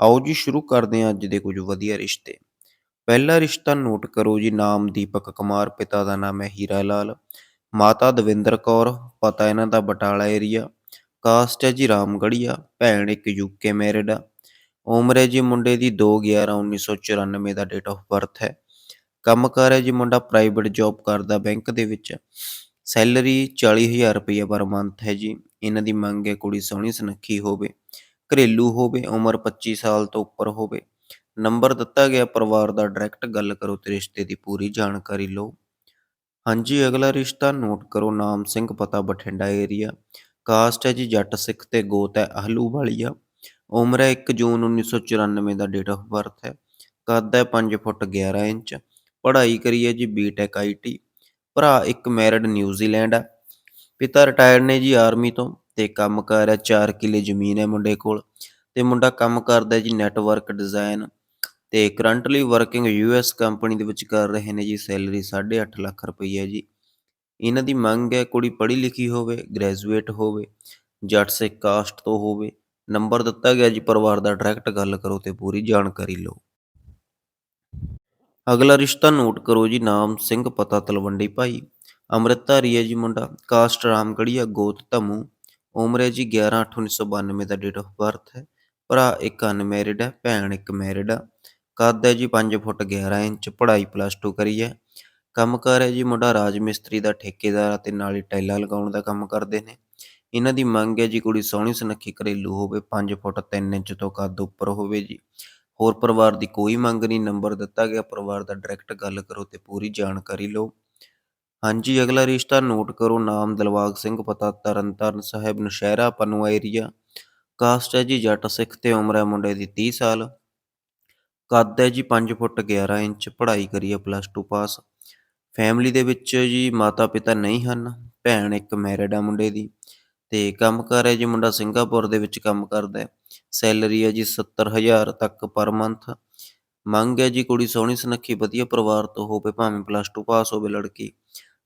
ਆਓ ਜੀ ਸ਼ੁਰੂ ਕਰਦੇ ਹਾਂ ਅੱਜ ਦੇ ਕੁਝ ਵਧੀਆ ਰਿਸ਼ਤੇ। ਪਹਿਲਾ ਰਿਸ਼ਤਾ ਨੋਟ ਕਰੋ ਜੀ, ਨਾਮ ਦੀਪਕ ਕੁਮਾਰ, ਪਿਤਾ ਦਾ ਨਾਮ ਹੈ ਹੀਰਾ ਲਾਲ। ਮਾਤਾ ਦਵਿੰਦਰ ਕੌਰ, ਪਤਾ ਇਹਨਾਂ ਦਾ ਬਟਾਲਾ ਏਰੀਆ। ਕਾਸਟ ਹੈ ਜੀ ਰਾਮਗੜੀਆ ਭੈਣ ਇੱਕ ਯੂਕੇ ਮੈਰਿਡ ਆ। ਉਮਰ ਹੈ ਜੀ ਮੁੰਡੇ ਦੀ 2/11/1994 ਦਾ ਡੇਟ ਆਫ ਬਰਥ ਹੈ। ਕੰਮ ਕੰਮਕਾਰ ਹੈ ਜੀ ਮੁੰਡਾ ਪ੍ਰਾਈਵੇਟ ਜੌਬ ਕਰਦਾ ਬੈਂਕ ਦੇ ਵਿੱਚ। ਸੈਲਰੀ 40000 ਰੁਪਏ ਪਰ ਮੰਥ ਹੈ ਜੀ। ਇਹਨਾਂ ਦੀ ਮੰਗ ਹੈ ਕੁੜੀ ਸੋਹਣੀ ਸੁਨੱਖੀ ਹੋਵੇ। ਘਰੇਲੂ ਹੋਵੇ, ਉਮਰ 25 ਸਾਲ ਤੋਂ ਉੱਪਰ ਹੋਵੇ, ਨੰਬਰ ਦਿੱਤਾ ਗਿਆ ਪਰਿਵਾਰ ਦਾ ਡਾਇਰੈਕਟ ਗੱਲ ਕਰੋ ਤੇ ਰਿਸ਼ਤੇ ਦੀ ਪੂਰੀ ਜਾਣਕਾਰੀ ਲਓ। ਹਾਂਜੀ, ਅਗਲਾ ਰਿਸ਼ਤਾ ਨੋਟ ਕਰੋ, ਨਾਮ ਸਿੰਘ, ਪਤਾ ਬਠਿੰਡਾ ਏਰੀਆ ਕਾਸਟ ਹੈ ਜੀ, ਜੱਟ ਸਿੱਖ ਤੇ ਗੋਤ ਹੈ ਅਹਲੂ ਵਾਲੀਆ ਉਮਰ ਹੈ 1 ਜੂਨ 1994 ਦਾ ਡੇਟ ਆਫ ਬਰਥ ਹੈ, ਕੱਦ ਹੈ 5 ਫੁੱਟ 11 ਇੰਚ, ਪੜ੍ਹਾਈ ਕਰੀ ਹੈ ਜੀ ਬੀਟੈਕ ਆਈਟੀ ਭਰਾ ਇੱਕ ਮੈਰਿਡ ਨਿਊਜ਼ੀਲੈਂਡ ਹੈ, ਪਿਤਾ ਰਿਟਾਇਰਡ ਨੇ ਜੀ ਆਰਮੀ ਤੋਂ ਤੇ ਕੰਮ ਕਰ ਹੈ 4 ਕਿੱਲੇ ਜ਼ਮੀਨ ਹੈ ਮੁੰਡੇ ਕੋਲ। ਤੇ ਮੁੰਡਾ ਕੰਮ ਕਰਦਾ ਜੀ ਨੈਟਵਰਕ ਡਿਜ਼ਾਈਨ ਤੇ ਕਰੰਟਲੀ ਵਰਕਿੰਗ ਯੂਐਸ ਕੰਪਨੀ ਦੇ ਵਿੱਚ ਕਰ ਰਹੇ ਨੇ ਜੀ ਸੈਲਰੀ 8.5 ਲੱਖ ਰੁਪਈਆ ਜੀ। ਇਹਨਾਂ ਦੀ ਮੰਗ ਹੈ ਕੁੜੀ ਪੜ੍ਹੀ ਲਿਖੀ ਹੋਵੇ ਗ੍ਰੈਜੂਏਟ ਹੋਵੇ, ਜੱਟ ਸੇ ਕਾਸਟ ਤੋਂ ਹੋਵੇ। ਨੰਬਰ ਦਿੱਤਾ ਗਿਆ ਜੀ, ਪਰਿਵਾਰ ਦਾ ਡਾਇਰੈਕਟ ਗੱਲ ਕਰੋ ਤੇ ਪੂਰੀ ਜਾਣਕਾਰੀ ਲਓ। ਅਗਲਾ ਰਿਸ਼ਤਾ ਨੋਟ ਕਰੋ ਜੀ, ਨਾਮ ਸਿੰਘ ਪਤਾ ਤਲਵੰਡੀ ਭਾਈ। ਅੰਮ੍ਰਿਤਧਾਰੀ ਹੈ ਜੀ ਮੁੰਡਾ, ਕਾਸਟ ਰਾਮਗੜੀਆ ਗੋਤ ਧਮੂ। ਉਮਰ ਹੈ ਜੀ 11/8/1992 ਦਾ ਡੇਟ ਆਫ ਬਰਥ ਹੈ। ਭਰਾ ਇੱਕ ਅਨਮੈਰਿਡ ਹੈ, ਭੈਣ ਇੱਕ ਮੈਰਿਡ ਆ। ਕੱਦ ਹੈ ਜੀ 5 ਫੁੱਟ 11 ਇੰਚ, ਪੜ੍ਹਾਈ ਪਲੱਸ 2 ਕਰੀ ਹੈ। ਕੰਮਕਾਰ ਹੈ ਜੀ ਮੁੰਡਾ ਰਾਜ ਮਿਸਤਰੀ ਦਾ ਠੇਕੇਦਾਰ ਅਤੇ ਨਾਲ ਹੀ ਟੈਲਾਂ ਲਗਾਉਣ ਦਾ ਕੰਮ ਕਰਦੇ ਨੇ। ਇਹਨਾਂ ਦੀ ਮੰਗ ਹੈ ਜੀ ਕੁੜੀ ਸੋਹਣੀ ਸੁਨੱਖੀ ਘਰੇਲੂ ਹੋਵੇ 5 ਫੁੱਟ 3 ਇੰਚ ਤੋਂ ਕੱਦ ਉੱਪਰ ਹੋਵੇ ਜੀ। ਹੋਰ ਪਰਿਵਾਰ ਦੀ ਕੋਈ ਮੰਗ ਨਹੀਂ, ਨੰਬਰ ਦਿੱਤਾ ਗਿਆ, ਪਰਿਵਾਰ ਦਾ ਡਾਇਰੈਕਟ ਗੱਲ ਕਰੋ ਤੇ ਪੂਰੀ ਜਾਣਕਾਰੀ ਲਓ। ਹਾਂਜੀ, ਅਗਲਾ ਰਿਸ਼ਤਾ ਨੋਟ ਕਰੋ, ਨਾਮ ਦਿਲਵਾਗ ਸਿੰਘ, ਪਤਾ ਤਰਨਤਾਰਨ ਸਾਹਿਬ, ਨਸ਼ਹਿਰਾ ਪਨੂਆ ਏਰੀਆ। ਕਾਸਟ ਹੈ ਜੀ ਜੱਟ ਸਿੱਖ ਤੇ ਉਮਰ ਹੈ ਮੁੰਡੇ ਦੀ 30 ਸਾਲ। ਕੱਦ ਹੈ ਜੀ 5 ਫੁੱਟ 11 ਇੰਚ, ਪੜ੍ਹਾਈ ਕਰੀ ਹੈ ਪਲੱਸ 2 ਪਾਸ। ਫੈਮਿਲੀ ਦੇ ਵਿੱਚ ਜੀ ਮਾਤਾ ਪਿਤਾ ਨਹੀਂ ਹਨ, ਭੈਣ ਇੱਕ ਮੈਰਿਡ ਆ ਮੁੰਡੇ ਦੀ। ਤੇ ਕੰਮ ਕਰ ਹੈ ਜੀ ਮੁੰਡਾ ਸਿੰਗਾਪੁਰ ਦੇ ਵਿੱਚ ਕੰਮ ਕਰਦਾ ਹੈ। ਸੈਲਰੀ ਹੈ ਜੀ 70000 ਤੱਕ ਪਰ ਮੰਥ ਮੰਗ ਹੈ ਜੀ ਕੁੜੀ ਸੋਹਣੀ ਸੁਨੱਖੀ, ਵਧੀਆ ਪਰਿਵਾਰ ਤੋਂ ਹੋਵੇ, ਭਾਵੇਂ ਪਲੱਸ 2 ਪਾਸ ਹੋਵੇ ਲੜਕੀ।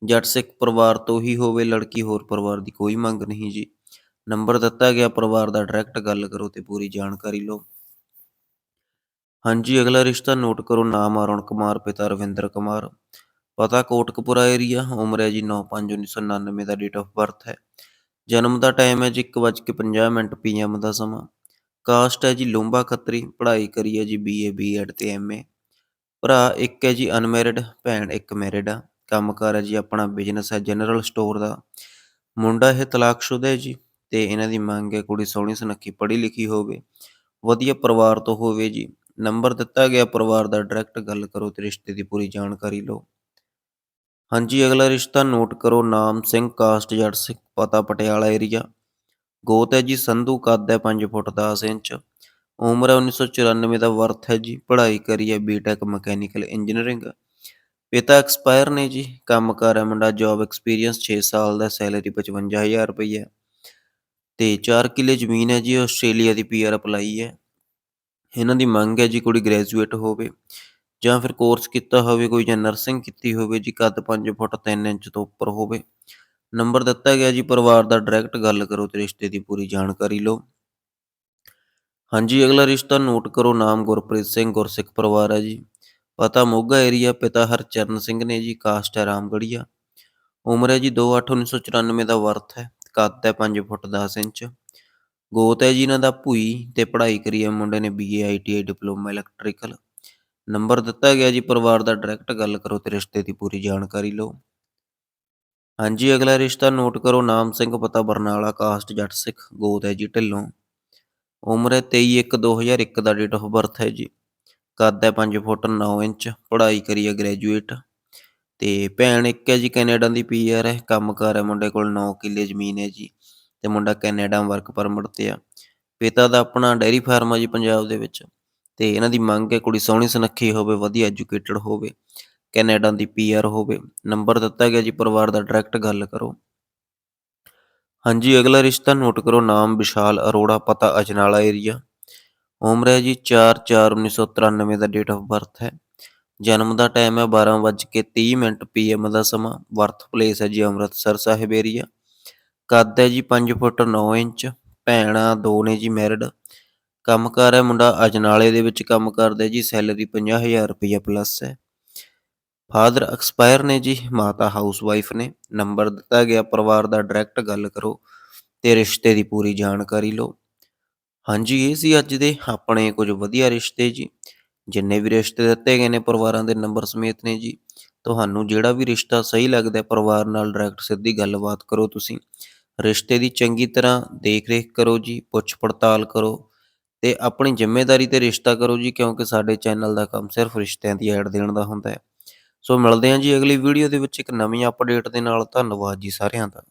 ਜੱਟ ਸਿੱਖ ਪਰਿਵਾਰ ਤੋਂ ਹੀ ਹੋਵੇ, ਲੜਕੀ ਹੋਰ ਪਰਿਵਾਰ ਦੀ ਕੋਈ ਮੰਗ ਨਹੀਂ ਜੀ। ਨੰਬਰ ਦਿੱਤਾ ਗਿਆ ਪਰਿਵਾਰ ਦਾ ਡਾਇਰੈਕਟ ਗੱਲ ਕਰੋ ਤੇ ਪੂਰੀ ਜਾਣਕਾਰੀ ਲਓ। ਹਾਂਜੀ, ਅਗਲਾ ਰਿਸ਼ਤਾ ਨੋਟ ਕਰੋ, ਨਾਮ ਅਰੁਣ ਕੁਮਾਰ ਪਿਤਾ ਰਵਿੰਦਰ ਕੁਮਾਰ। ਪਤਾ ਕੋਟਕਪੁਰਾ ਏਰੀਆ ਉਮਰ ਹੈ ਜੀ 9/5/1999 ਦਾ ਡੇਟ ਆਫ ਬਰਥ ਹੈ। ਜਨਮ ਦਾ ਟਾਈਮ ਹੈ ਜੀ 1:50 ਮਿੰਟ ਪੀਐਮ ਦਾ ਸਮਾਂ। ਕਾਸਟ ਹੈ ਜੀ ਲੋਂਬਾ ਖੱਤਰੀ, ਪੜ੍ਹਾਈ ਕਰੀ ਹੈ ਜੀ ਬੀਏ ਬੀਐਡ ਤੇ ਐਮਏ ਭਰਾ ਇੱਕ ਹੈ ਜੀ ਅਨਮੈਰਿਡ ਭੈਣ ਇੱਕ ਮੈਰਿਡ ਆ। ਕੰਮਕਾਰ ਹੈ ਜੀ, ਆਪਣਾ ਬਿਜ਼ਨਸ ਹੈ ਜਨਰਲ ਸਟੋਰ ਦਾ। ਮੁੰਡਾ ਇਹ ਤਲਾਕਸ਼ੁਦਾ ਹੈ ਜੀ ਤੇ ਇਹਨਾਂ ਦੀ ਮੰਗ ਹੈ ਕੁੜੀ ਸੋਹਣੀ ਸੁਨੱਖੀ ਪੜ੍ਹੀ ਲਿਖੀ ਹੋਵੇ, ਵਧੀਆ ਪਰਿਵਾਰ ਤੋਂ ਹੋਵੇ ਜੀ। ਨੰਬਰ ਦਿੱਤਾ ਗਿਆ ਪਰਿਵਾਰ ਦਾ ਡਾਇਰੈਕਟ ਗੱਲ ਕਰੋ ਤੇ ਰਿਸ਼ਤੇ ਦੀ ਪੂਰੀ ਜਾਣਕਾਰੀ ਲਓ। ਹਾਂਜੀ, ਅਗਲਾ ਰਿਸ਼ਤਾ ਨੋਟ ਕਰੋ, ਨਾਮ ਸਿੰਘ ਕਾਸਟ ਜੱਟ ਸਿੱਖ, ਪਤਾ ਪਟਿਆਲਾ ਏਰੀਆ ਗੋਤ ਹੈ ਜੀ, ਸੰਧੂ ਕੱਦ ਹੈ 5 ਫੁੱਟ 10 ਇੰਚ। ਉਮਰ ਹੈ 1994 ਦਾ, ਵਰਥ ਹੈ ਜੀ, ਪੜ੍ਹਾਈ ਕਰੀ ਹੈ ਬੀਟੈਕ ਮਕੈਨੀਕਲ ਇੰਜੀਨੀਅਰਿੰਗ ਪਿਤਾ ਐਕਸਪਾਇਰ ਨੇ ਜੀ। ਕੰਮ ਕਰ ਹੈ ਮੁੰਡਾ ਜੌਬ ਐਕਸਪੀਰੀਅੰਸ 6 ਸਾਲ ਦਾ ਸੈਲਰੀ 55000 ਰੁਪਈਆ। ਤੇ 4 ਕਿੱਲੇ ਜ਼ਮੀਨ ਹੈ ਜੀ, ਆਸਟ੍ਰੇਲੀਆ ਦੀ ਪੀਆਰ ਅਪਲਾਈ ਹੈ। ਇਹਨਾਂ ਦੀ ਮੰਗ ਹੈ ਜੀ ਕੁੜੀ ਗ੍ਰੈਜੂਏਟ ਹੋਵੇ, ਜਾਂ ਫਿਰ ਕੋਰਸ ਕੀਤਾ ਹੋਵੇ, ਕੋਈ ਜਾਂ ਨਰਸਿੰਗ ਕੀਤੀ ਹੋਵੇ ਜੀ, ਕੱਦ 5 ਫੁੱਟ 3 ਇੰਚ ਤੋਂ ਉੱਪਰ ਹੋਵੇ। ਨੰਬਰ ਦਿੱਤਾ ਗਿਆ ਜੀ, ਪਰਿਵਾਰ ਦਾ ਡਾਇਰੈਕਟ ਗੱਲ ਕਰੋ ਤੇ ਰਿਸ਼ਤੇ ਦੀ ਪੂਰੀ ਜਾਣਕਾਰੀ ਲਓ। ਹਾਂਜੀ, ਅਗਲਾ ਰਿਸ਼ਤਾ ਨੋਟ ਕਰੋ, ਨਾਮ ਗੁਰਪ੍ਰੀਤ ਸਿੰਘ, ਗੁਰਸਿੱਖ ਪਰਿਵਾਰ ਹੈ ਜੀ। ਪਤਾ ਮੋਗਾ ਏਰੀਆ ਪਿਤਾ ਹਰਚਰਨ ਸਿੰਘ ਨੇ ਜੀ, ਕਾਸਟ ਹੈ ਰਾਮਗੜੀਆ ਉਮਰ ਹੈ ਜੀ 28/1994 ਦਾ ਵਰਥ ਹੈ, ਕੱਦ ਹੈ 5 ਫੁੱਟ 10 ਇੰਚ। ਗੋਤ ਹੈ ਜੀ ਇਹਨਾਂ ਦਾ ਭੂਈ ਤੇ ਪੜ੍ਹਾਈ ਕਰੀ ਹੈ ਮੁੰਡੇ ਨੇ BA ITI diploma electrical number ਦਿੱਤਾ ਗਿਆ ਜੀ ਪਰਿਵਾਰ ਦਾ ਡਾਇਰੈਕਟ ਗੱਲ ਕਰੋ ਤੇ ਰਿਸ਼ਤੇ ਦੀ ਪੂਰੀ ਜਾਣਕਾਰੀ ਲਓ। ਹਾਂਜੀ, ਅਗਲਾ ਰਿਸ਼ਤਾ ਨੋਟ ਕਰੋ, ਨਾਮ ਸਿੰਘ, ਪਤਾ ਬਰਨਾਲਾ, ਕਾਸਟ, ਜੱਟ ਸਿੱਖ, ਗੋਤ ਹੈ ਜੀ ਢਿੱਲੋਂ। ਉਮਰ ਹੈ 23/1/2001 ਦਾ ਡੇਟ ਆਫ ਬਰਥ ਹੈ ਜੀ। ਕੱਦ ਹੈ 5 ਫੁੱਟ 9 ਇੰਚ, ਪੜ੍ਹਾਈ ਕਰੀ ਹੈ ਗ੍ਰੈਜੂਏਟ ਤੇ ਭੈਣ ਇੱਕ ਹੈ ਜੀ ਕੈਨੇਡਾ ਦੀ ਪੀਆਰ ਹੈ, ਕੰਮ ਕੰਮਕਾਰ ਹੈ ਮੁੰਡੇ ਕੋਲ 9 ਕਿੱਲੇ ਜ਼ਮੀਨ ਹੈ ਜੀ, ਤੇ ਮੁੰਡਾ ਕੈਨੇਡਾ ਵਰਕ ਪਰਮਿਟ ਤੇ ਆ। ਪਿਤਾ ਦਾ ਆਪਣਾ ਡੈਰੀ ਫਾਰਮ ਆ ਜੀ ਪੰਜਾਬ ਦੇ ਵਿੱਚ, ਤੇ ਇਹਨਾਂ ਦੀ ਮੰਗ ਹੈ ਕੁੜੀ ਸੋਹਣੀ ਸੁਨੱਖੀ ਹੋਵੇ, ਵਧੀਆ ਐਜੂਕੇਟਡ ਹੋਵੇ, ਕੈਨੇਡਾ ਦੀ ਪੀਆਰ ਹੋਵੇ। ਨੰਬਰ ਦਿੱਤਾ ਗਿਆ ਜੀ, ਪਰਿਵਾਰ ਦਾ ਡਾਇਰੈਕਟ ਗੱਲ ਕਰੋ। ਹਾਂਜੀ, ਅਗਲਾ ਰਿਸ਼ਤਾ ਨੋਟ ਕਰੋ, ਨਾਮ ਵਿਸ਼ਾਲ ਅਰੋੜਾ, ਪਤਾ ਅਜਨਾਲਾ ਏਰੀਆ ਉਮਰ ਹੈ ਜੀ 4/4/1993 ਦਾ ਡੇਟ ਆਫ ਬਰਥ ਹੈ। ਜਨਮ ਦਾ ਟਾਈਮ ਹੈ 12:30 ਮਿੰਟ ਪੀਐਮ ਦਾ ਸਮਾਂ। ਬਰਥ ਪਲੇਸ ਹੈ ਜੀ ਅੰਮ੍ਰਿਤਸਰ ਸਾਹਿਬ ਏਰੀਆ ਕੱਦ ਹੈ ਜੀ 5 ਫੁੱਟ 9 ਇੰਚ। ਭੈਣਾਂ ਦੋ ਨੇ ਜੀ ਮੈਰਿਡ ਕੰਮ ਕੰਮਕਾਰ ਹੈ ਮੁੰਡਾ ਅਜਨਾਲੇ ਦੇ ਵਿੱਚ ਕੰਮ ਕਰਦਾ ਜੀ। ਸੈਲਰੀ 50000 ਰੁਪਏ ਪਲੱਸ ਹੈ। ਫਾਦਰ ਐਕਸਪਾਇਰ ਨੇ ਜੀ, ਮਾਤਾ ਹਾਊਸ ਵਾਈਫ ਨੇ। ਨੰਬਰ ਦਿੱਤਾ ਗਿਆ, ਪਰਿਵਾਰ ਦਾ ਡਾਇਰੈਕਟ ਗੱਲ ਕਰੋ। ਤੇ ਰਿਸ਼ਤੇ ਦੀ ਪੂਰੀ ਜਾਣਕਾਰੀ ਲਓ। ਹਾਂਜੀ ਇਹ ਸੀ ਅੱਜ ਦੇ ਆਪਣੇ ਕੁਝ ਵਧੀਆ ਰਿਸ਼ਤੇ ਜੀ। ਜਿੰਨੇ ਵੀ ਰਿਸ਼ਤੇ ਦਿੱਤੇ ਗਏ ਨੇ ਪਰਿਵਾਰਾਂ ਦੇ ਨੰਬਰ ਸਮੇਤ ਨੇ ਜੀ। ਤੁਹਾਨੂੰ ਜਿਹੜਾ ਵੀ ਰਿਸ਼ਤਾ ਸਹੀ ਲੱਗਦਾ ਹੈ, ਪਰਿਵਾਰ ਨਾਲ ਡਾਇਰੈਕਟ ਸਿੱਧੀ ਗੱਲਬਾਤ ਕਰੋ ਤੁਸੀਂ। ਰਿਸ਼ਤੇ ਦੀ ਚੰਗੀ ਤਰ੍ਹਾਂ ਦੇਖ-ਰੇਖ ਕਰੋ ਜੀ ਪੁੱਛ ਪੜਤਾਲ ਕਰੋ ਤੇ ਆਪਣੀ ਜ਼ਿੰਮੇਵਾਰੀ ਤੇ ਰਿਸ਼ਤਾ ਕਰੋ ਜੀ ਕਿਉਂਕਿ ਸਾਡੇ ਚੈਨਲ ਦਾ ਕੰਮ ਸਿਰਫ ਰਿਸ਼ਤਿਆਂ ਦੀ ਐਡ ਦੇਣ ਦਾ ਹੁੰਦਾ ਹੈ। ਸੋ ਮਿਲਦੇ ਹਾਂ ਜੀ ਅਗਲੀ ਵੀਡੀਓ ਦੇ ਵਿੱਚ ਇੱਕ ਨਵੀਂ ਅਪਡੇਟ ਦੇ ਨਾਲ। ਧੰਨਵਾਦ ਜੀ ਸਾਰਿਆਂ ਦਾ।